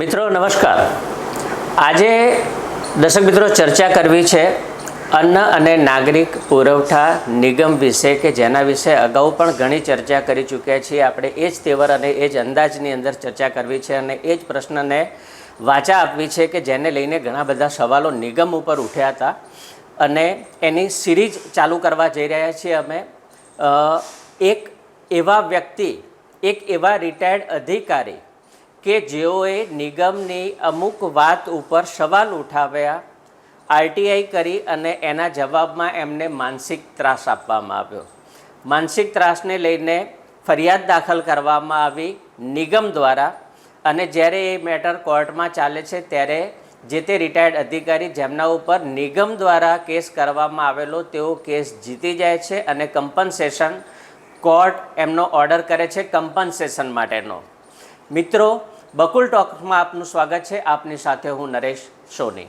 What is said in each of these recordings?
મિત્રો, નમસ્કાર. આજે દર્શક મિત્રો ચર્ચા કરવી છે અન્ન અને નાગરિક પુરવઠા નિગમ વિશે કે જેના વિશે અગાઉ પણ ઘણી ચર્ચા કરી ચૂક્યા છીએ. આપણે એ જ તેવર અને એ જ અંદાજની અંદર ચર્ચા કરવી છે અને એ જ પ્રશ્નને વાચા આપવી છે કે જેને લઈને ઘણા બધા સવાલો નિગમ ઉપર ઉઠ્યા હતા અને એની સિરીઝ ચાલુ કરવા જઈ રહ્યા છીએ અમે. એક એવા વ્યક્તિ, એક એવા રિટાયર્ડ અધિકારી કે જેઓએ નિગમની અમુક વાત ઉપર સવાલ ઉઠાવ્યા, આરટીઆઈ કરી અને એના જવાબમાં એમને માનસિક ત્રાસ આપવામાં આવ્યો. માનસિક ત્રાસને લઈને ફરિયાદ દાખલ કરવામાં આવી નિગમ દ્વારા અને જ્યારે એ મેટર કોર્ટમાં ચાલે છે ત્યારે જે તે રિટાયર્ડ અધિકારી જેમના ઉપર નિગમ દ્વારા કેસ કરવામાં આવેલો તેઓ કેસ જીતી જાય છે અને કમ્પન્સેશન કોર્ટ એમનો ઓર્ડર કરે છે કમ્પન્સેશન માટેનો. મિત્રો, બકુલ ટોકમાં આપનું સ્વાગત છે. આપની સાથે હું નરેશ સોની.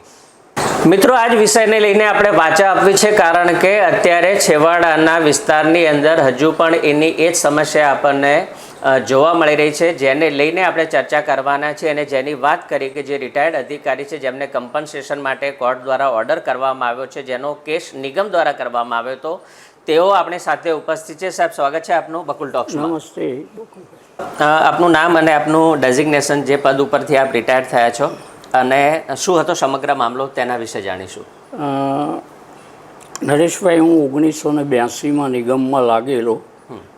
મિત્રો, આજ વિષયને લઈને આપણે વાચા આપવી છે કારણ કે અત્યારે છેવાડાના વિસ્તારની અંદર હજુ પણ એની એ જ સમસ્યા આપણને જોવા મળી રહી છે. જેને લઈને આપણે ચર્ચા કરવાના છે અને જેની વાત કરી કે જે રિટાયર્ડ અધિકારી છે, જેમને કમ્પન્સેશન માટે કોર્ટ દ્વારા ઓર્ડર કરવામાં આવ્યો છે, જેનો કેસ નિગમ દ્વારા કરવામાં આવ્યો હતો, તેઓ આપણી સાથે ઉપસ્થિત છે. સાહેબ, સ્વાગત છે આપનું બકુલ ટોક્સ નમસ્તે. આપનું નામ અને આપનું ડેઝિગ્નેશન જે પદ ઉપરથી આપ રિટાયર થયા છો અને શું હતો સમગ્ર મામલો તેના વિશે જાણીશું. નરેશભાઈ હું ઓગણીસો ને બ્યાસીમાં નિગમમાં લાગેલો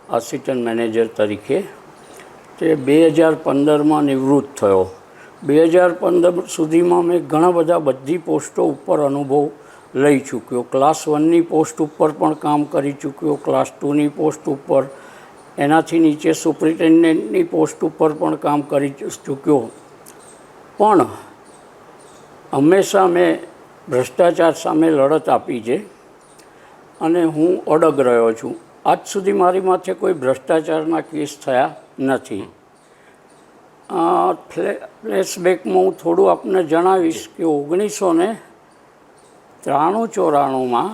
આસિસ્ટન્ટ મેનેજર તરીકે. તે બે હજાર પંદરમાં નિવૃત્ત થયો. બે હજાર પંદર સુધીમાં મેં ઘણા બધા બધી પોસ્ટો ઉપર અનુભવ લઈ ચૂક્યો. ક્લાસ વનની પોસ્ટ ઉપર પણ કામ કરી ચૂક્યો. ક્લાસ ટુની પોસ્ટ ઉપર એનાથી નીચે સુપ્રિન્ટેન્ડન્ટની પોસ્ટ ઉપર પણ કામ કરી ચૂક્યો. પણ હંમેશા મેં ભ્રષ્ટાચાર સામે લડત આપી છે અને હું અડગ રહ્યો છું. આજ સુધી મારી માથે કોઈ ભ્રષ્ટાચારના કેસ થયા નથી. ફ્લેશબેકમાં હું થોડું આપને જણાવીશ કે ઓગણીસો ને ત્રાણું ચોરાણુંમાં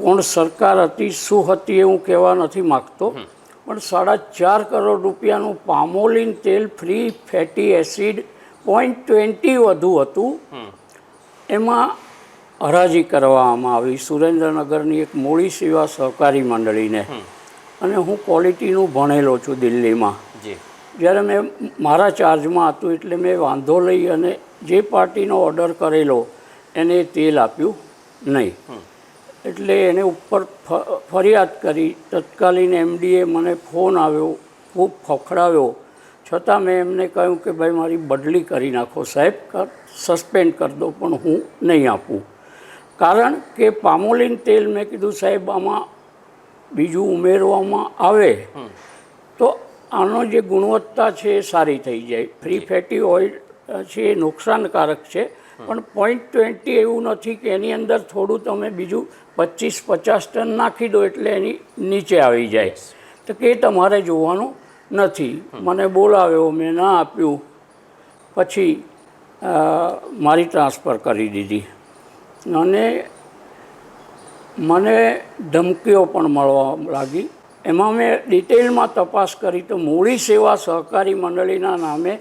કોણ સરકાર હતી શું હતી એ હું કહેવા નથી માગતો. પણ સાડા ચાર કરોડ રૂપિયાનું પામોલિન તેલ free fatty acid point twenty વધુ હતું. એમાં હરાજી કરવામાં આવી. સુરેન્દ્રનગરની એક મૂળી સેવા સહકારી મંડળીને. અને હું ક્વોલિટીનું ભણેલો છું દિલ્હીમાં. જ્યારે મેં મારા ચાર્જમાં હતું એટલે મેં વાંધો લઈ અને જે પાર્ટીનો ઓર્ડર કરેલો એને તેલ આપ્યું નહીં. એટલે એને ઉપર ફ- ફરિયાદ કરી. તત્કાલીન એમડીએ મને ફોન આવ્યો ખૂબ ફફડાવ્યો છતાં મેં એમને કહ્યું કે ભાઈ મારી બદલી કરી નાખો સાહેબ સસ્પેન્ડ કરી દો પણ હું નહીં આપું. કારણ કે પામોલિન તેલ મેં કીધું સાહેબ આમાં બીજું ઉમેરવામાં આવે. તો આનો જે ગુણવત્તા છે એ સારી થઈ જાય. ફ્રી ફેટી ઓઇલ છે એ નુકસાનકારક છે. પણ પોઈન્ટ ટ્વેન્ટી એવું નથી કે એની અંદર થોડું તમે બીજું પચીસ પચાસ ટન નાખી દો એટલે એની નીચે આવી જાય. તો કે તમારે જોવાનું નથી. મને બોલાવ્યો મેં ના આપ્યું. પછી મારી ટ્રાન્સફર કરી દીધી. અને મને ધમકીઓ પણ મળવા લાગી. એમાં મેં ડિટેલમાં તપાસ કરી તો મૂડી સેવા સહકારી મંડળીના નામે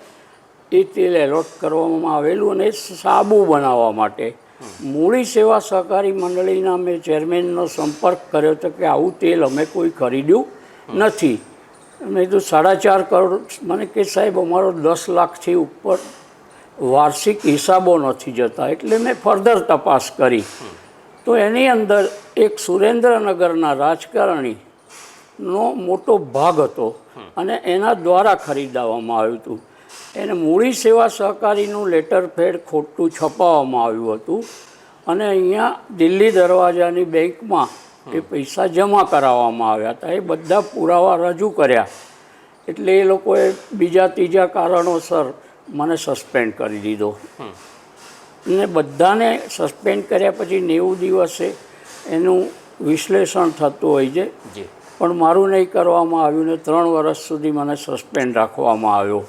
એ તેલ એલોટ કરવામાં આવેલું અને સાબુ બનાવવા માટે. મૂડી સેવા સહકારી મંડળીના મેં ચેરમેનનો સંપર્ક કર્યો તો કે આવું તેલ અમે કોઈ ખરીદ્યું નથી. મેં કીધું, સાડા ચાર કરોડ. મને કે, સાહેબ, અમારો દસ લાખથી ઉપર વાર્ષિક હિસાબો નથી જતા. એટલે મેં ફર્ધર તપાસ કરી. તો એની અંદર એક સુરેન્દ્રનગરના રાજકારણીનો મોટો ભાગ હતો અને એના દ્વારા ખરીદાવામાં આવ્યું હતું. એને મૂડી સેવા સહકારીનું લેટર પેડ ખોટું છપાવવામાં આવ્યું હતું. અને અહીંયા દિલ્હી દરવાજાની બેંકમાં એ પૈસા જમા કરાવવામાં આવ્યા હતા. એ બધા પુરાવા રજૂ કર્યા. એટલે એ લોકોએ બીજા ત્રીજા કારણોસર મને સસ્પેન્ડ કરી દીધો. ને બધાને સસ્પેન્ડ કર્યા પછી નેવું દિવસે એનું વિશ્લેષણ થતું હોય છે. પણ મારું નહીં કરવામાં આવ્યું ને ત્રણ વર્ષ સુધી મને સસ્પેન્ડ રાખવામાં આવ્યો.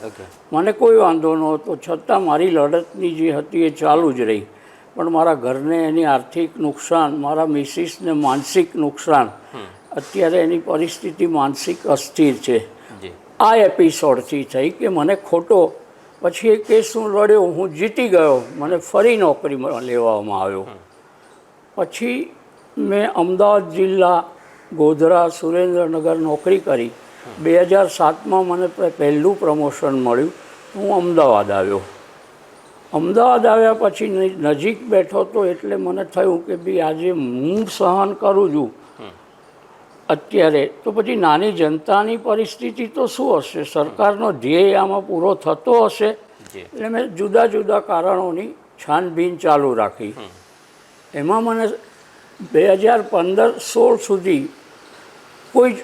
મને કોઈ વાંધો નહોતો. છતાં મારી લડતની જે હતી એ ચાલુ જ રહી. પણ મારા ઘરને એની આર્થિક નુકસાન મારા મિસિસને માનસિક નુકસાન અત્યારે એની પરિસ્થિતિ માનસિક અસ્થિર છે. આ એપિસોડથી થઈ કે મને ખોટો પછી એ કેસ હું લડ્યો હું જીતી ગયો મને ફરી નોકરીમાં લેવામાં આવ્યો. પછી મેં અમદાવાદ જિલ્લા ગોધરા સુરેન્દ્રનગર નોકરી કરી. બે હજાર સાતમાં મને પહેલું પ્રમોશન મળ્યું. હું અમદાવાદ આવ્યો. અમદાવાદ આવ્યા પછી નજીક બેઠો તો એટલે મને થયું કે ભાઈ આજે હું સહન કરું છું. અત્યારે તો પછી નાની જનતાની પરિસ્થિતિ તો શું હશે? સરકારનો ધ્યેય આમાં પૂરો થતો હશે. એટલે મેં જુદા જુદા કારણોની છાનબીન ચાલુ રાખી. એમાં મને બે હજાર પંદર સોળ સુધી કોઈ જ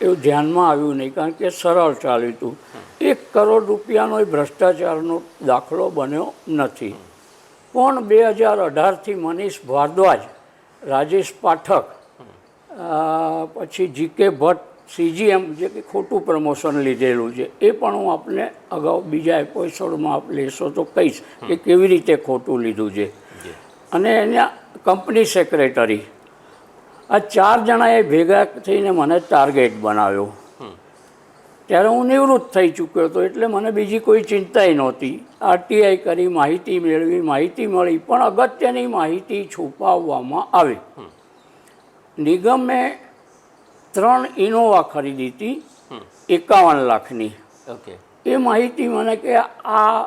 એવું ધ્યાનમાં આવ્યું નહીં કારણ કે સરળ ચાલ્યું હતું. એક કરોડ રૂપિયાનો એ ભ્રષ્ટાચારનો દાખલો બન્યો નથી. પણ બે હજાર અઢારથી મનીષ ભારદ્વાજ રાજેશ પાઠક પછી જીકે ભટ્ટ સીજીએમ જે કે ખોટું પ્રમોશન લીધેલું છે એ પણ હું આપને અગાઉ બીજા એપિસોડમાં આપ લેશો તો કહીશ કે કેવી રીતે ખોટું લીધું છે. અને એના કંપની સેક્રેટરી આ ચાર જણાએ ભેગા થઈને મને ટાર્ગેટ બનાવ્યો. ત્યારે હું નિવૃત્ત થઈ ચૂક્યો હતો એટલે મને બીજી કોઈ ચિંતાય નહોતી. આરટીઆઈ કરી માહિતી મેળવી માહિતી મળી પણ અગત્યની માહિતી છુપાવવામાં આવી. નિગમે ત્રણ ઇનોવા ખરીદી હતી એકાવન લાખની. ઓકે. એ માહિતી મને કે આ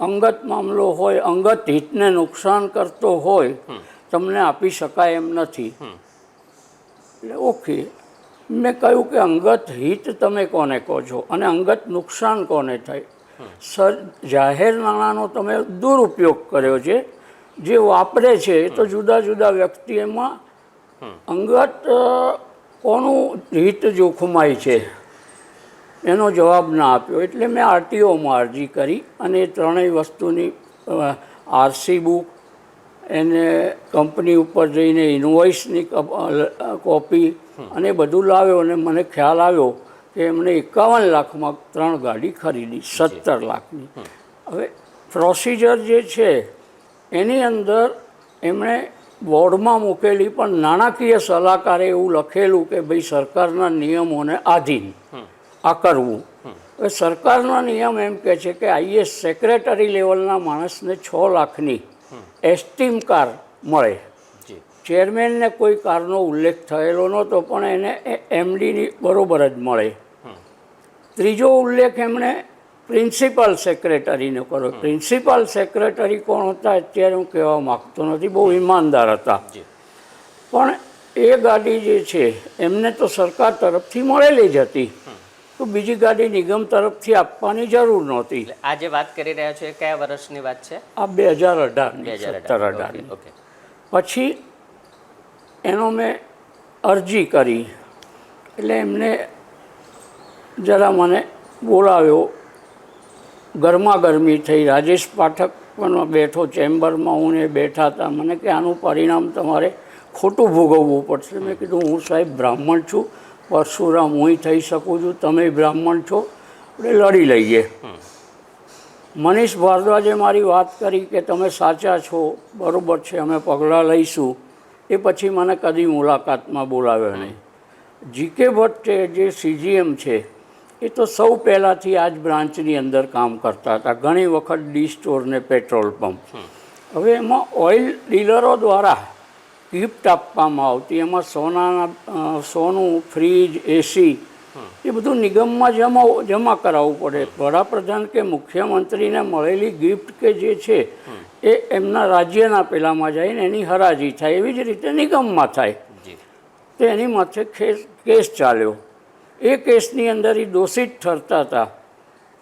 અંગત મામલો હોય અંગત હિતને નુકસાન કરતો હોય તમને આપી શકાય એમ નથી. એટલે ઓકે. મેં કહ્યું કે અંગત હિત તમે કોને કહો છો? અને અંગત નુકસાન કોને થાય? સર જાહેર નાણાંનો તમે દુરુપયોગ કર્યો છે. જે વાપરે છે એ તો જુદા જુદા વ્યક્તિ એમાં અંગત કોનું હિત જોખમાય છે? એનો જવાબ ના આપ્યો. એટલે મેં આરટીઓમાં અરજી કરી અને એ ત્રણેય વસ્તુની આરસી બુક એને કંપની ઉપર જઈને ઇન્વોઇસની કોપી અને બધું લાવ્યો અને મને ખ્યાલ આવ્યો કે એમણે એકાવન લાખમાં ત્રણ ગાડી ખરીદી સત્તર લાખની. હવે પ્રોસિજર જે છે એની અંદર એમણે બોર્ડમાં મૂકેલી પણ નાણાકીય સલાહકારે એવું લખેલું કે ભાઈ સરકારના નિયમોને આધીન આ કરવું. હવે સરકારનો નિયમ એમ કહે છે કે આઈએસ સેક્રેટરી લેવલના માણસને છ લાખની એસ્ટીમ કાર મળે. જી. ચેરમેનને કોઈ કારનો ઉલ્લેખ થયેલો નહોતો પણ એને એમડીની બરોબર જ મળે. ત્રીજો ઉલ્લેખ એમણે પ્રિન્સિપલ સેક્રેટરીને કર્યો. પ્રિન્સિપલ સેક્રેટરી કોણ હતા અત્યારે હું કહેવા માગતો નથી બહુ ઈમાનદાર હતા. જી. પણ એ ગાડી જે છે એમને તો સરકાર તરફથી મળેલી જ હતી. તો બીજી ગાડી નિગમ તરફથી આપવાની જરૂર નહોતી. આ જે વાત કરી રહ્યા છો એ કયા વર્ષની વાત છે? આ બે હજાર હજાર સત્તર અઢારની ઓકે પછી એનો મેં અરજી કરી. એટલે એમને જરા મને બોલાવ્યો. ગરમા ગરમી થઈ. રાજેશ પાઠક પણ બેઠો ચેમ્બરમાં હું એ બેઠા હતા. મને કે આનું પરિણામ તમારે ખોટું ભોગવવું પડશે. મેં કીધું હું સાહેબ બ્રાહ્મણ છું. પરશુરામ હું થઈ શકું છું તમે બ્રાહ્મણ છો. આપણે લડી લઈએ. મનીષ ભારદ્વાજે મારી વાત કરી કે તમે સાચા છો બરાબર છે અમે પગલાં લઈશું. એ પછી મને કદી મુલાકાતમાં બોલાવ્યો નહીં. જીકે ભટ્ટ જે સીજીએમ છે એ તો સૌ પહેલાંથી આ જ બ્રાન્ચની અંદર કામ કરતા હતા. ઘણી વખત ડી સ્ટોર ને પેટ્રોલ પંપ. હવે એમાં ઓઇલ ડીલરો દ્વારા ગિફ્ટ આપવામાં આવતી. એમાં સોનાના સોનું ફ્રીજ એસી એ બધું નિગમમાં જમા જમા કરાવવું પડે. વડાપ્રધાન કે મુખ્યમંત્રીને મળેલી ગિફ્ટ કે જે છે એ એમના રાજ્યના પેલામાં જાય ને એની હરાજી થાય. એવી જ રીતે નિગમમાં થાય. તો એની માથે કેસ કેસ ચાલ્યો. એ કેસની અંદર એ દોષિત ઠરતા હતા.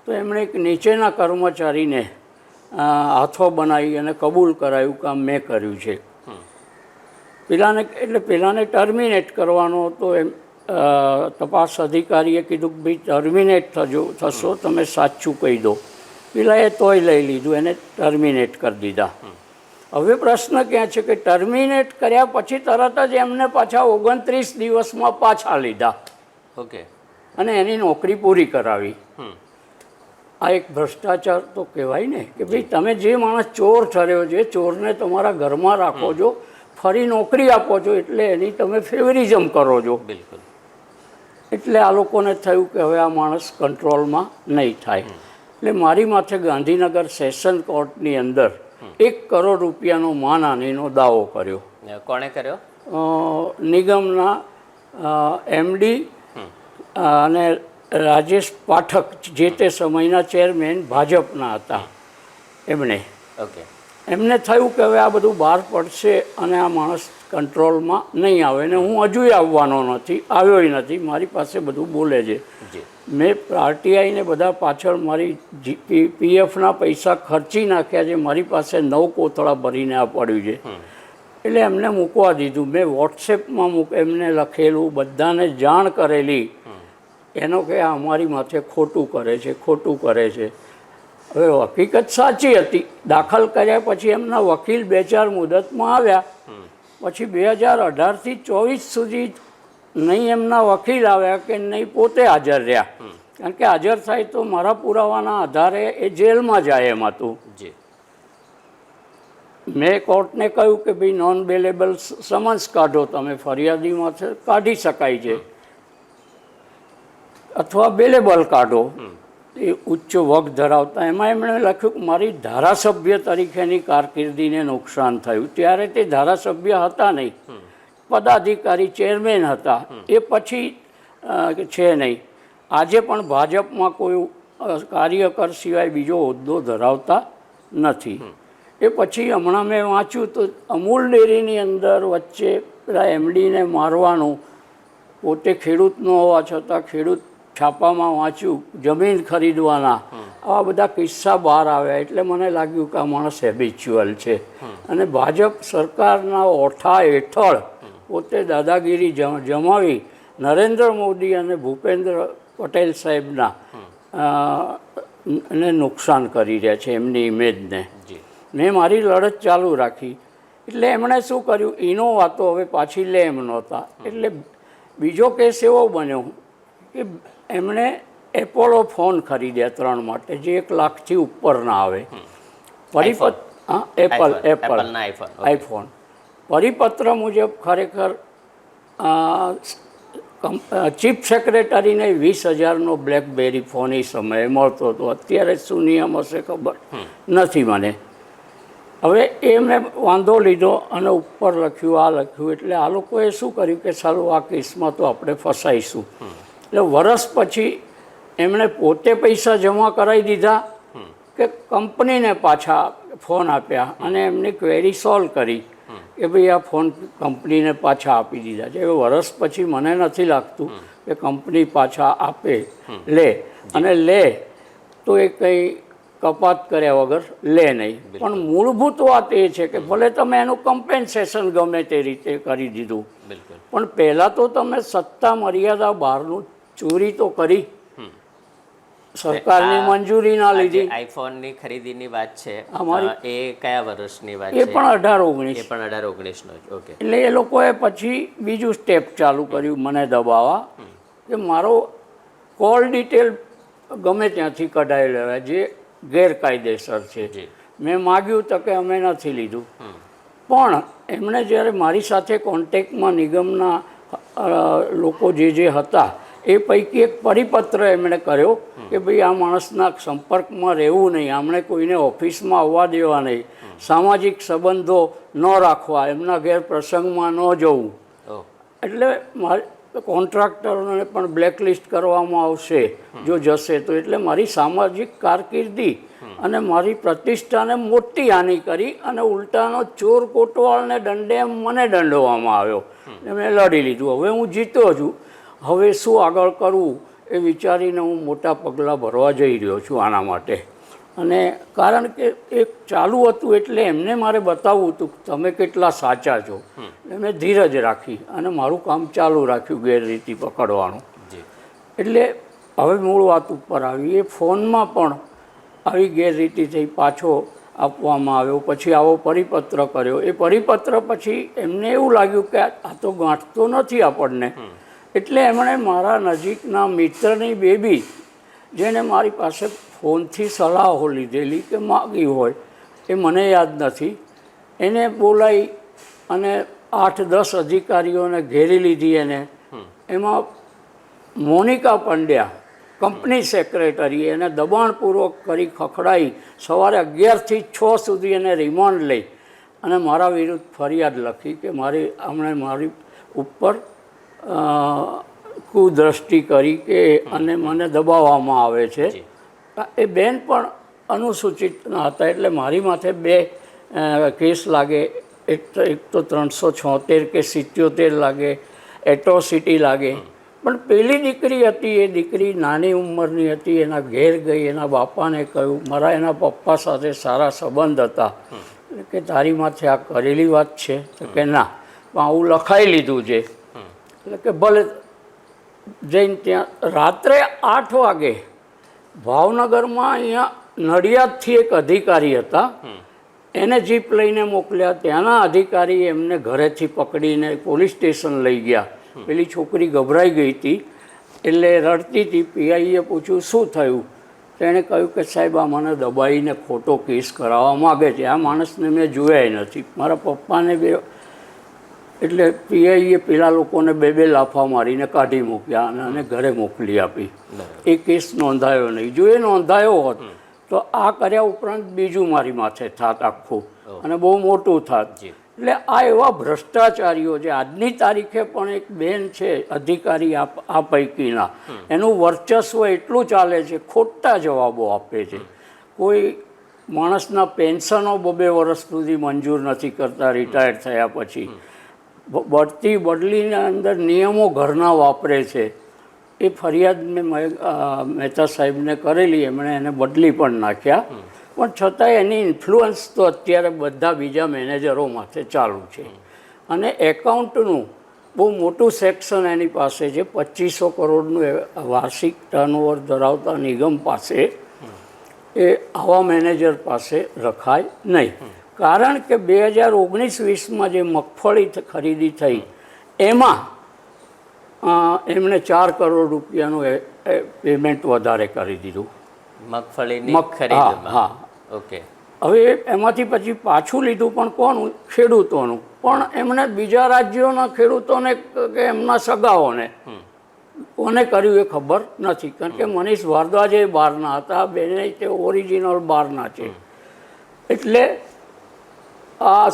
તો એમણે એક નીચેના કર્મચારીને હાથો બનાવી અને કબૂલ કરાયું કે મેં કર્યું છે. પેલાને એટલે પેલાને ટર્મિનેટ કરવાનો હતો એમ તપાસ અધિકારીએ કીધું કે ભાઈ ટર્મિનેટ થજો થશો તમે સાચું કહી દો. પેલાએ તોય લઈ લીધું એને ટર્મિનેટ કરી દીધા. હવે પ્રશ્ન ક્યાં છે કે ટર્મિનેટ કર્યા પછી તરત જ એમને પાછા ઓગણત્રીસ દિવસમાં પાછા લીધા. ઓકે. અને એની નોકરી પૂરી કરાવી. આ એક ભ્રષ્ટાચાર તો કહેવાય ને કે ભાઈ તમે જે માણસ ચોર ઠર્યો છે ચોરને તમારા ઘરમાં રાખો છો ફરી નોકરી આપો છો એટલે એની તમે ફેવરિઝમ કરો છો. બિલકુલ. એટલે આ લોકોને થયું કે હવે આ માણસ કંટ્રોલમાં નહીં થાય. એટલે મારી માથે ગાંધીનગર સેશન કોર્ટની અંદર એક કરોડ રૂપિયાનો માનહાનિનો દાવો કર્યો. કોણે કર્યો? નિગમના એમડી અને રાજેશ પાઠક જે તે સમયના ચેરમેન ભાજપના હતા. એમણે ઓકે. એમને થયું કે હવે આ બધું બહાર પડશે અને આ માણસ કંટ્રોલમાં નહીં આવે ને હું હજુય આવવાનો નથી આવ્યોય નથી મારી પાસે બધું બોલે છે. મેં આરટીઆઈને બધા પાછળ મારી પીએફના પૈસા ખર્ચી નાખ્યા છે મારી પાસે નવ કોથળા ભરીને આ પડ્યું છે. એટલે એમને મૂકવા દીધું. મેં વોટ્સએપમાં મૂક એમને લખેલું બધાને જાણ કરેલી. એનો કે આ અમારી માથે ખોટું કરે છે ખોટું કરે છે. હવે હકીકત સાચી હતી. દાખલ કર્યા પછી એમના વકીલ બે ચાર મુદતમાં આવ્યા. પછી બે હજાર અઢારથી ચોવીસ સુધી નહીં એમના વકીલ આવ્યા કે નહીં પોતે હાજર રહ્યા. કારણ કે હાજર થાય તો મારા પુરાવાના આધારે એ જેલમાં જાય એમ હતું. જી. મેં કોર્ટને કહ્યું કે ભાઈ નોન બેલેબલ સમન્સ કાઢો તમે ફરિયાદીમાં કાઢી શકાય છે. અથવા બેલેબલ કાઢો. એ ઉચ્ચ વગ ધરાવતા એમાં એમણે લખ્યું કે મારી ધારાસભ્ય તરીકેની કારકિર્દીને નુકસાન થયું. ત્યારે તે ધારાસભ્ય હતા નહીં. પદાધિકારી ચેરમેન હતા. એ પછી છે નહીં. આજે પણ ભાજપમાં કોઈ કાર્યકર સિવાય બીજો હોદ્દો ધરાવતા નથી. એ પછી હમણાં મેં વાંચ્યું તો અમૂલ ડેરીની અંદર વચ્ચે પેલા એમડીને મારવાનું પોતે ખેડૂતનો હોવા છતાં ખેડૂત છાપામાં વાંચ્યું જમીન ખરીદવાના. આવા બધા કિસ્સા બહાર આવ્યા. એટલે મને લાગ્યું કે આ માણસ હેબિચ્યુઅલ છે. અને ભાજપ સરકારના ઓઠા હેઠળ પોતે દાદાગીરી જમાવી નરેન્દ્ર મોદી અને ભૂપેન્દ્ર પટેલ સાહેબના ને નુકસાન કરી રહ્યા છે એમની ઇમેજને મેં મારી લડત ચાલુ રાખી. એટલે એમણે શું કર્યું? ઇનોવા તો હવે પાછી લે એમ નહોતા એટલે બીજો કેસ એવો બન્યો. કે એમણે એપોલો ફોન ખરીદ્યા ત્રણ માટે જે એક લાખથી ઉપરના આવે. પરિપત હા એપલ એપલ. આઈફોન પરિપત્ર મુજબ ખરેખર ચીફ સેક્રેટરીને વીસ હજારનો બ્લેકબેરી ફોન એ સમયે મળતો હતો. અત્યારે શું નિયમ હશે ખબર? નથી મને. હવે એ મેં વાંધો લીધો અને ઉપર લખ્યું આ લખ્યું. એટલે આ લોકોએ શું કર્યું કે સારું આ કેસમાં તો આપણે ફસાઈશું. એટલે વરસ પછી એમણે પોતે પૈસા જમા કરાવી દીધા કે કંપનીને પાછા ફોન આપ્યા અને એમની ક્વેરી સોલ્વ કરી કે ભાઈ આ ફોન કંપનીને પાછા આપી દીધા છે. એ વરસ પછી મને નથી લાગતું કે કંપની પાછા આપે લે. અને લે તો એ કંઈ કપાત કર્યા વગર લે નહીં. પણ મૂળભૂત વાત એ છે કે ભલે તમે એનું કમ્પેન્સેશન ગમે તે રીતે કરી દીધું. પણ પહેલાં તો તમે સત્તા મર્યાદા બહારનું ચોરી તો કરી. સરકારની મંજૂરી ના લીધી. આઈફોનની ખરીદીની વાત છે અમારી- એ કયા વર્ષની વાત એ પણ અઢાર ઓગણીસ. એ પણ અઢાર ઓગણીસનો ઓકે. એટલે એ લોકોએ પછી બીજું સ્ટેપ ચાલુ કર્યું મને દબાવવા કે મારો કોલ ડિટેલ ગમે ત્યાંથી કઢાવી લેવાય જે ગેરકાયદેસર છે. મેં માગ્યું તો કે અમે નથી લીધું. પણ એમણે જ્યારે મારી સાથે કોન્ટેક્ટમાં નિગમના લોકો જે જે હતા એ પૈકી એક પરિપત્ર એમણે કર્યો કે ભાઈ આ માણસના સંપર્કમાં રહેવું નહીં. આમણે કોઈને ઓફિસમાં આવવા દેવા નહીં. સામાજિક સંબંધો ન રાખવા એમના ઘેર પ્રસંગમાં ન જવું. એટલે મારે કોન્ટ્રાક્ટરોને પણ બ્લેકલિસ્ટ કરવામાં આવશે જો જશે તો. એટલે મારી સામાજિક કારકિર્દી અને મારી પ્રતિષ્ઠાને મોટી હાનિ કરી અને ઉલટાનો ચોર કોટવાળને દંડે એમ મને દંડવામાં આવ્યો. મેં લડી લીધું. હવે હું જીત્યો છું. હવે શું આગળ કરવું એ વિચારીને હું મોટા પગલાં ભરવા જઈ રહ્યો છું આના માટે. અને કારણ કે એક ચાલુ હતું એટલે એમને મારે બતાવવું હતું કે તમે કેટલા સાચા છો. મેં ધીરજ રાખી અને મારું કામ ચાલુ રાખ્યું ગેરરીતિ પકડવાનું. એટલે હવે મૂળ વાત ઉપર આવી. એ ફોનમાં પણ આવી ગેરરીતિ થઈ પાછો આપવામાં આવ્યો પછી આવો પરિપત્ર કર્યો. એ પરિપત્ર પછી એમને એવું લાગ્યું કે આ તો ગાંઠતો નથી આપણને. એટલે એમણે મારા નજીકના મિત્રની બેબી જેને મારી પાસે ફોનથી સલાહો લીધેલી કે માગી હોય એ મને યાદ નથી. એને બોલાવી અને આઠ દસ અધિકારીઓને ઘેરી લીધી એને. એમાં મોનિકા પંડ્યા કંપની સેક્રેટરી એને દબાણપૂર્વક કરી ખખડાઈ સવારે અગિયારથી છ સુધી એને રિમાન્ડ લઈ અને મારા વિરુદ્ધ ફરિયાદ લખી કે મારી હમણે મારી ઉપર કુદ્રષ્ટિ કરી કે અને મને દબાવવામાં આવે છે. એ બેન પણ અનુસૂચિત હતા એટલે મારી માથે બે કેસ લાગે. એક તો એક તો ત્રણસો છોતેર કે સિત્યોતેર લાગે એટ્રોસિટી લાગે. પણ પેલી દીકરી હતી એ દીકરી નાની ઉંમરની હતી એના ઘેર ગઈ એના બાપાને કહ્યું મારા એના પપ્પા સાથે સારા સંબંધ હતા. કે તારી માથે આ કરેલી વાત છે? તો કે ના. પણ આવું લખાઈ લીધું છે. એટલે કે ભલે જઈને ત્યાં રાત્રે આઠ વાગે ભાવનગરમાં અહીંયા નડિયાદથી એક અધિકારી હતા. એને જીપ લઈને મોકલ્યા. ત્યાંના અધિકારી એમને ઘરેથી પકડીને પોલીસ સ્ટેશન લઈ ગયા. પેલી છોકરી ગભરાઈ ગઈ હતી. એટલે રડતી હતી. પીઆઈએ પૂછ્યું શું થયું? તેણે કહ્યું કે સાહેબ આ મને દબાઈને ખોટો કેસ કરાવવા માગે છે. આ માણસને મેં જોયા નથી. મારા પપ્પાને બે એટલે પીઆઈએ પેલા લોકોને બે બે લાફા મારીને કાઢી મૂક્યા અને અને ઘરે મોકલી આપી. એ કેસ નોંધાયો નહીં. જો એ નોંધાયો હોત તો આ કર્યા ઉપરાંત બીજું મારી માથે થાત આખું અને બહુ મોટું થાત એટલે આ એવા ભ્રષ્ટાચારીઓ છે આજની તારીખે પણ એક બેન છે અધિકારી આ પૈકીના એનું વર્ચસ્વ એટલું ચાલે છે ખોટા જવાબો આપે છે. કોઈ માણસના પેન્શનો બબે વર્ષ સુધી મંજૂર નથી કરતા રિટાયર થયા પછી. બઢતી બદલીના અંદર નિયમો ઘરના વાપરે છે. એ ફરિયાદ મેં મહેતા સાહેબને કરેલી એમણે એને બદલી પણ નાખ્યા. પણ છતાંય એની ઇન્ફ્લુઅન્સ તો અત્યારે બધા બીજા મેનેજરો માથે ચાલુ છે. અને એકાઉન્ટનું બહુ મોટું સેક્શન એની પાસે છે. પચીસો કરોડનું એ વાર્ષિક ટર્નઓવર ધરાવતા નિગમ પાસે એ આવા મેનેજર પાસે રખાય નહીં. કારણ કે બે હજાર ઓગણીસ વીસમાં જે મગફળી ખરીદી થઈ એમાં એમણે ચાર કરોડ રૂપિયાનું પેમેન્ટ વધારે કરી દીધું. મગફળીની મગ- ખરીદીમાં? હા, ઓકે. હવે એમાંથી પછી પાછું લીધું પણ કોનું? ખેડૂતોનું. પણ એમણે બીજા રાજ્યોના ખેડૂતોને કે એમના સગાઓને કોને કર્યું એ ખબર નથી. કારણ કે મનીષ ભારદ્વાજ એ બહારના હતા બેને તે ઓરિજિનલ બહારના છે. એટલે આ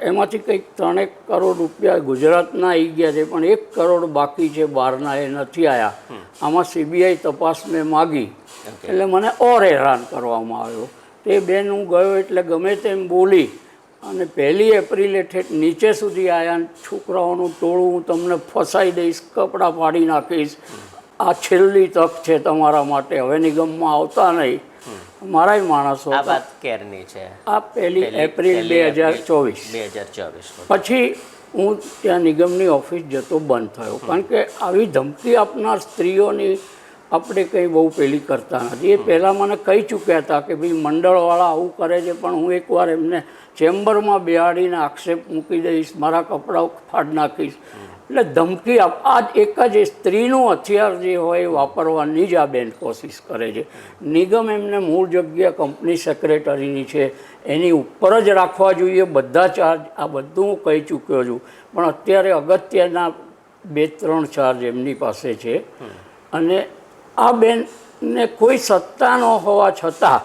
એમાંથી કંઈક ત્રણેક કરોડ રૂપિયા ગુજરાતના આવી ગયા છે પણ એક કરોડ બાકી છે બહારના એ નથી આવ્યા આમાં સીબીઆઈ તપાસ મેં માગી. એટલે મને ઓર હેરાન કરવામાં આવ્યો. તે બેન હું ગયો એટલે ગમે તેમ બોલી. અને પહેલી એપ્રિલે ઠેઠ નીચે સુધી આવ્યા છોકરાઓનું ટોળું હું તમને ફસાઈ દઈશ કપડાં પાડી નાખીશ. આ છેલ્લી તક છે તમારા માટે. હવે નિગમમાં આવતા નહીં. મારાય માણસો આ વાત કેરની છે. આ પહેલી એપ્રિલ બે હજાર ચોવીસ. બે હજાર ચોવીસ પછી હું ત્યાં નિગમની ઓફિસ જતો બંધ થયો. કારણ કે આવી ધમકી આપનાર સ્ત્રીઓની આપણે કંઈ બહુ પેલી કરતા નથી. એ પહેલાં મને કહી ચૂક્યા હતા કે ભાઈ મંડળવાળા આવું કરે છે પણ હું એકવાર એમને ચેમ્બરમાં બેહાડીને આક્ષેપ મૂકી દઈશ મારા કપડાં ફાડ નાખીશ. એટલે ધમકી આપ આ એક જ સ્ત્રીનું હથિયાર જે હોય એ વાપરવાની જ આ બેન કોશિશ કરે છે. નિગમ એમને મૂળ જગ્યા કંપની સેક્રેટરીની છે. એની ઉપર જ રાખવા જોઈએ. બધા ચાર્જ આ બધું હું કહી ચૂક્યો છું. પણ અત્યારે અગત્યના બે ત્રણ ચાર્જ એમની પાસે છે. અને આ બેનને કોઈ સત્તા ન હોવા છતાં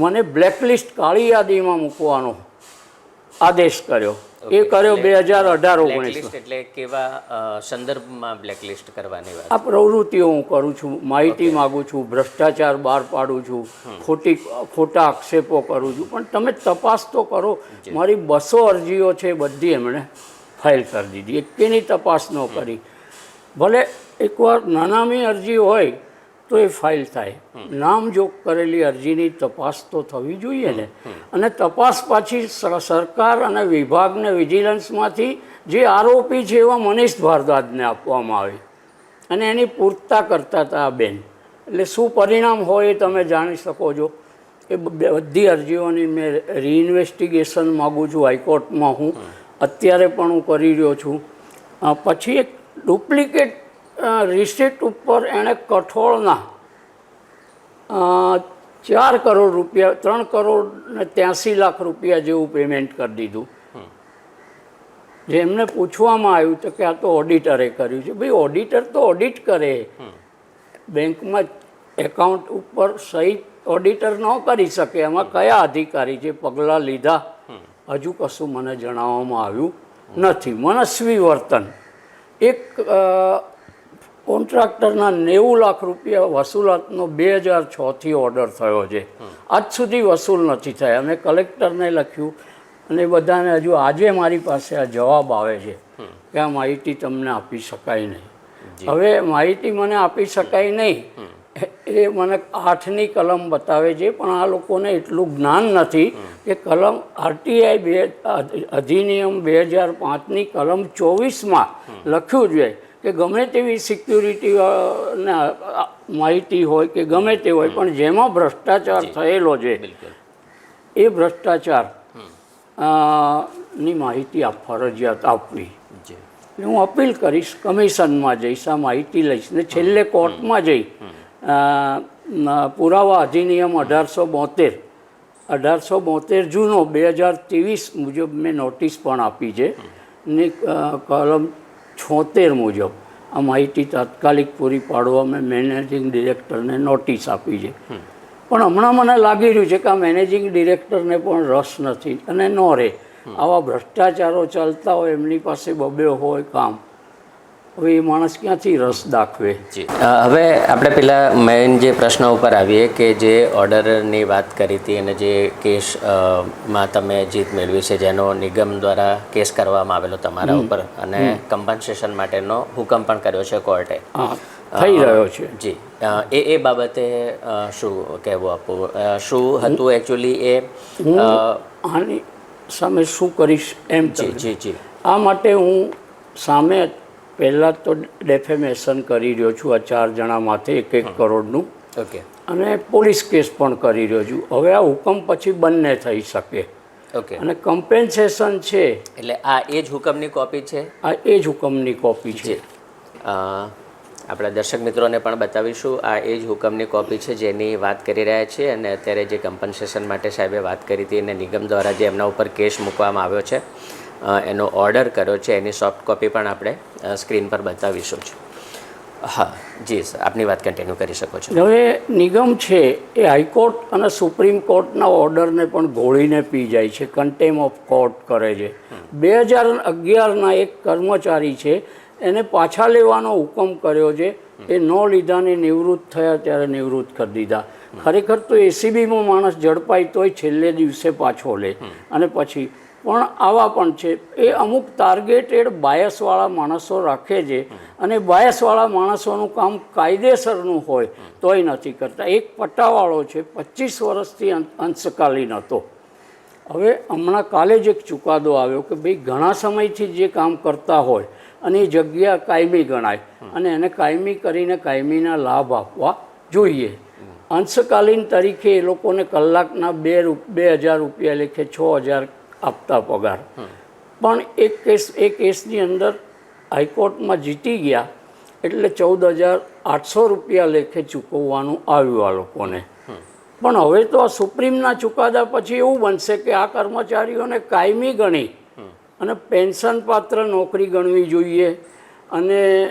મને બ્લેકલિસ્ટ કાળી યાદીમાં મૂકવાનો આદેશ કર્યો. એ કર્યો બે હજાર અઢાર ઓગણીસ એટલે કેવા સંદર્ભમાં બ્લેકલિસ્ટ કરવાની વાત? આ પ્રવૃત્તિઓ હું કરું છું માહિતી માગું છું ભ્રષ્ટાચાર બહાર પાડું છું ખોટી ખોટા આક્ષેપો કરું છું. પણ તમે તપાસ તો કરો મારી બસો અરજીઓ છે બધી એમણે ફાઇલ કરી દીધી. એકેની તપાસ ન કરી. ભલે એકવાર નાનામી અરજી હોય તો એ ફાઇલ થાય. નામજોગ કરેલી અરજીની તપાસ તો થવી જોઈએ ને. અને તપાસ પાછી સરકાર અને વિભાગને વિજિલન્સમાંથી જે આરોપી છે એવા મનીષ ભારદ્વાજને આપવામાં આવે. અને એની પૂર્તતા કરતા હતા આ બેન. એટલે શું પરિણામ હોય એ તમે જાણી શકો છો. એ બધી અરજીઓની મેં રીઇન્વેસ્ટિગેશન માગું છું હાઈકોર્ટમાં હું. અત્યારે પણ હું કરી રહ્યો છું. પછી એક ડુપ્લિકેટ રિસિપ્ટ ઉપર એણે કઠોળના ચાર કરોડ રૂપિયા ત્રણ કરોડ ને ત્યાંસી લાખ રૂપિયા જેવું પેમેન્ટ કરી દીધું. જે એમને પૂછવામાં આવ્યું તો કે આ તો ઓડિટરે કર્યું છે. ભાઈ ઓડિટર તો ઓડિટ કરે. બેંકમાં એકાઉન્ટ ઉપર સહી ઓડિટર ન કરી શકે. એમાં કયા અધિકારી જે પગલાં લીધા? હજુ કશું મને જણાવવામાં આવ્યું નથી. મનસ્વી વર્તન. એક કોન્ટ્રાક્ટરના નેવું લાખ રૂપિયા વસૂલાતનો બે હજાર છથી ઓર્ડર થયો છે. આજ સુધી વસૂલ નથી થયા. અને કલેક્ટરને લખ્યું અને બધાને હજુ આજે મારી પાસે આ જવાબ આવે છે કે આ માહિતી તમને આપી શકાય નહીં. હવે માહિતી મને આપી શકાય નહીં. એ મને આઠની કલમ બતાવે છે પણ આ લોકોને એટલું જ્ઞાન નથી કે કલમ આરટીઆઈ બે અધિનિયમ બે હજાર પાંચની કલમ ચોવીસમાં લખ્યું છે કે ગમે તેવી સિક્યુરિટી માહિતી હોય કે ગમે તે હોય પણ જેમાં ભ્રષ્ટાચાર થયેલો છે એ ભ્રષ્ટાચારની માહિતી આપ ફરજિયાત આપવી. હું અપીલ કરીશ કમિશનમાં જઈશ આ માહિતી લઈશ. ને છેલ્લે કોર્ટમાં જઈ પુરાવા અધિનિયમ અઢારસો બોતેર અઢારસો બોતેર જૂનો બે હજાર ત્રેવીસ મુજબ મેં નોટિસ પણ આપી છે. ને કલમ છોતેર મુજબ આ માહિતી તાત્કાલિક પૂરી પાડવા મેં મેનેજિંગ ડિરેક્ટરને નોટિસ આપી છે. પણ હમણાં મને લાગી રહ્યું છે કે આ મેનેજિંગ ડિરેક્ટરને પણ રસ નથી અને ન રહે. આવા ભ્રષ્ટાચારો ચાલતા હોય એમની પાસે બબે હોય કામ. હવે એ માણસ ક્યાંથી રસ દાખવે? જી. હવે આપણે પેલા મેઇન જે પ્રશ્ન ઉપર આવીએ કે જે ઓર્ડરની વાત કરી હતી અને જે કેસમાં તમે જીત મેળવી છે જેનો નિગમ દ્વારા કેસ કરવામાં આવેલો તમારા ઉપર અને કમ્પન્સેશન માટેનો હુકમ પણ કર્યો છે કોર્ટે. થઈ રહ્યો છે. જી. એ એ બાબતે શું કહેવું આપવું? શું હતું એકચ્યુઅલી એ? આની સામે શું કરીશ એમ જી જી જી. આ માટે હું સામે પહેલાં તો ડેફેમેશન કરી રહ્યો છું આ ચાર જણા માથે એક એક કરોડનું. ઓકે. અને પોલીસ કેસ પણ કરી રહ્યો છું. હવે આ હુકમ પછી બંને થઈ શકે. ઓકે. અને કમ્પેન્સેશન છે. એટલે આ એ જ હુકમની કોપી છે? આ એ જ હુકમની કોપી છે. આપણા દર્શક મિત્રોને પણ બતાવીશું આ એ જ હુકમની કોપી છે જેની વાત કરી રહ્યા છીએ અને અત્યારે જે કમ્પન્સેશન માટે સાહેબે વાત કરી હતી અને નિગમ દ્વારા જે એમના ઉપર કેસ મૂકવામાં આવ્યો છે એનો ઓર્ડર કર્યો છે એની સોફ્ટ કોપી પણ આપણે સ્ક્રીન પર બતાવીશું જ. હા જી સર આપની વાત કન્ટિન્યુ કરી શકો છો. હવે નિગમ છે એ હાઈકોર્ટ અને સુપ્રીમ કોર્ટના ઓર્ડરને પણ ગોળીને પી જાય છે કન્ટેમ ઓફ કોર્ટ કરે છે. બે હજાર અગિયારના એક કર્મચારી છે એને પાછા લેવાનો હુકમ કર્યો છે એ ન લીધાને નિવૃત્ત થયા ત્યારે નિવૃત્ત કરી દીધા. ખરેખર તો એસીબીમાં માણસ ઝડપાય તોય છેલ્લે દિવસે પાછો લે. અને પછી પણ આવા પણ છે. એ અમુક ટાર્ગેટેડ બાયસવાળા માણસો રાખે છે અને બાયસવાળા માણસોનું કામ કાયદેસરનું હોય તોય નથી કરતા. એક પટ્ટાવાળો છે પચીસ વર્ષથી અંશકાલીન હતો. હવે હમણાં કાલે જ એક ચુકાદો આવ્યો કે ભાઈ ઘણા સમયથી જે કામ કરતા હોય અને એ જગ્યા કાયમી ગણાય અને એને કાયમી કરીને કાયમીના લાભ આપવા જોઈએ. અંશકાલીન તરીકે એ લોકોને કલાકના બે રૂપ, બે હજાર રૂપિયા લેખે છ હજાર આપતા પગાર. પણ એક કેસ, એ કેસની અંદર હાઈકોર્ટમાં જીતી ગયા એટલે ચૌદ હજાર આઠસો રૂપિયા લેખે ચૂકવવાનું આવ્યું આ લોકોને. પણ હવે તો આ સુપ્રીમના ચુકાદા પછી એવું બનશે કે આ કર્મચારીઓને કાયમી ગણી અને પેન્શન પાત્ર નોકરી ગણવી જોઈએ. અને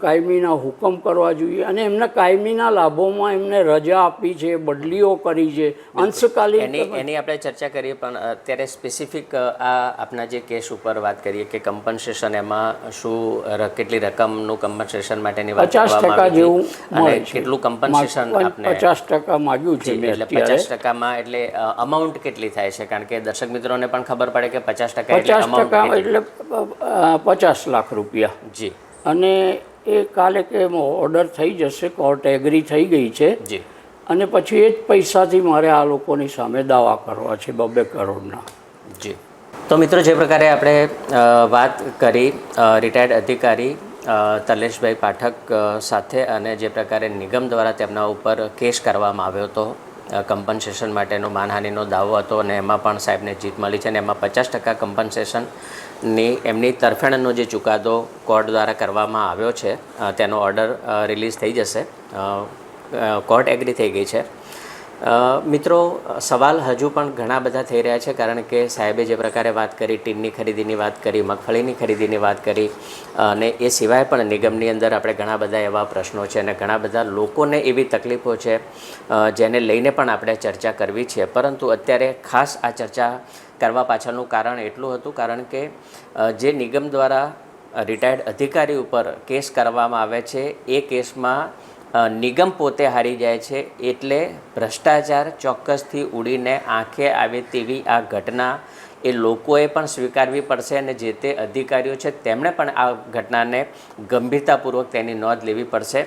કાયમીના હુકમ કરવા જોઈએ અને એમના કાયમીના લાભોમાં એમને રજા આપી છે બદલીઓ કરી છે અંશકાલીન એની એની આપણે ચર્ચા કરીએ પણ અત્યારે સ્પેસિફિક આ આપના જે કેસ ઉપર વાત કરીએ કે કમ્પન્સેશન એમાં શું કેટલી રકમનું કમ્પન્સેશન માટેની વાત પચાસ ટકા જેવું અને કેટલું કમ્પન્સેશન આપને પચાસ ટકા માગ્યું છે એટલે પચાસ ટકામાં એટલે અમાઉન્ટ કેટલી થાય છે? કારણ કે દર્શક મિત્રોને પણ ખબર પડે કે પચાસ ટકા પચાસ ટકા એટલે પચાસ લાખ રૂપિયા. જી. અને એ કાલે કે ઓર્ડર થઈ જશે કોર્ટ એગ્રી થઈ ગઈ છે. જી. અને પછી એ જ પૈસાથી મારે આ લોકોની સામે દાવા કરવા છે બબે કરોડના. જી. તો મિત્રો જે પ્રકારે આપણે વાત કરી રિટાયર્ડ અધિકારી તલેશભાઈ પાઠક સાથે અને જે પ્રકારે નિગમ દ્વારા તેમના ઉપર કેસ કરવામાં આવ્યો હતો કમ્પન્સેશન માટેનો માનહાનિનો દાવો હતો અને એમાં પણ સાહેબને જીત મળી છે અને એમાં પચાસ ટકા કમ્પન્સેશનની એમની તરફેણનો જે ચુકાદો કોર્ટ દ્વારા કરવામાં આવ્યો છે તેનો ઓર્ડર રિલીઝ થઈ જશે. કોર્ટ એગ્રી થઈ ગઈ છે. મિત્રો, સવાલ હજુ પણ ઘણા બધા થઈ રહ્યા છે, કારણ કે સાહેબે જે પ્રકારે વાત કરી, ટીનની ખરીદીની વાત કરી, મગફળીની ખરીદીની વાત કરી, અને એ સિવાય પણ નિગમની અંદર આપણે ઘણા બધા એવા પ્રશ્નો છે અને ઘણા બધા લોકોને એવી તકલીફો છે જેને લઈને પણ આપણે ચર્ચા કરવી છે. પરંતુ અત્યારે ખાસ આ ચર્ચા કરવા પાછળનું કારણ એટલું હતું, કારણ કે જે નિગમ દ્વારા રિટાયર્ડ અધિકારી ઉપર કેસ કરવામાં આવે છે, એ કેસમાં નિગમ પોતે હારી જાય છે એટલે ભ્રષ્ટાચાર ચોક્કસથી ઉડીને આંખે આવે તેવી આ ઘટના એ લોકોએ પણ સ્વીકારવી પડશે અને જે તે અધિકારીઓ છે તેમણે પણ આ ઘટનાને ગંભીરતાપૂર્વક તેની નોંધ લેવી પડશે.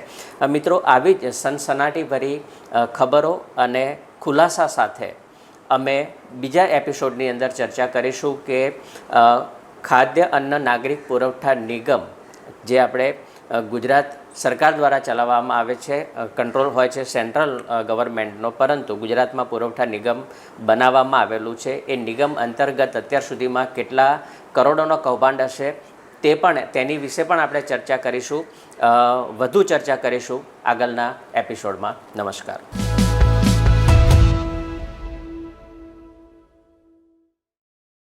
મિત્રો, આવી જ સનસનાટીભરી ખબરો અને ખુલાસા સાથે અમે બીજા એપિસોડની અંદર ચર્ચા કરીશું કે ખાદ્ય અન્ન નાગરિક પુરવઠા નિગમ, જે આપણે ગુજરાત સરકાર દ્વારા ચલાવવામાં આવે છે કંટ્રોલ હોય છે સેન્ટ્રલ ગવર્મેન્ટનો. પરંતુ ગુજરાતમાં પુરવઠા નિગમ બનાવવામાં આવેલું છે. એ નિગમ અંતર્ગત અત્યાર સુધીમાં કેટલા કરોડોનો કૌભાંડ હશે તે પણ તેની વિશે પણ આપણે ચર્ચા કરીશું. વધુ ચર્ચા કરીશું આગળના એપિસોડમાં. નમસ્કાર.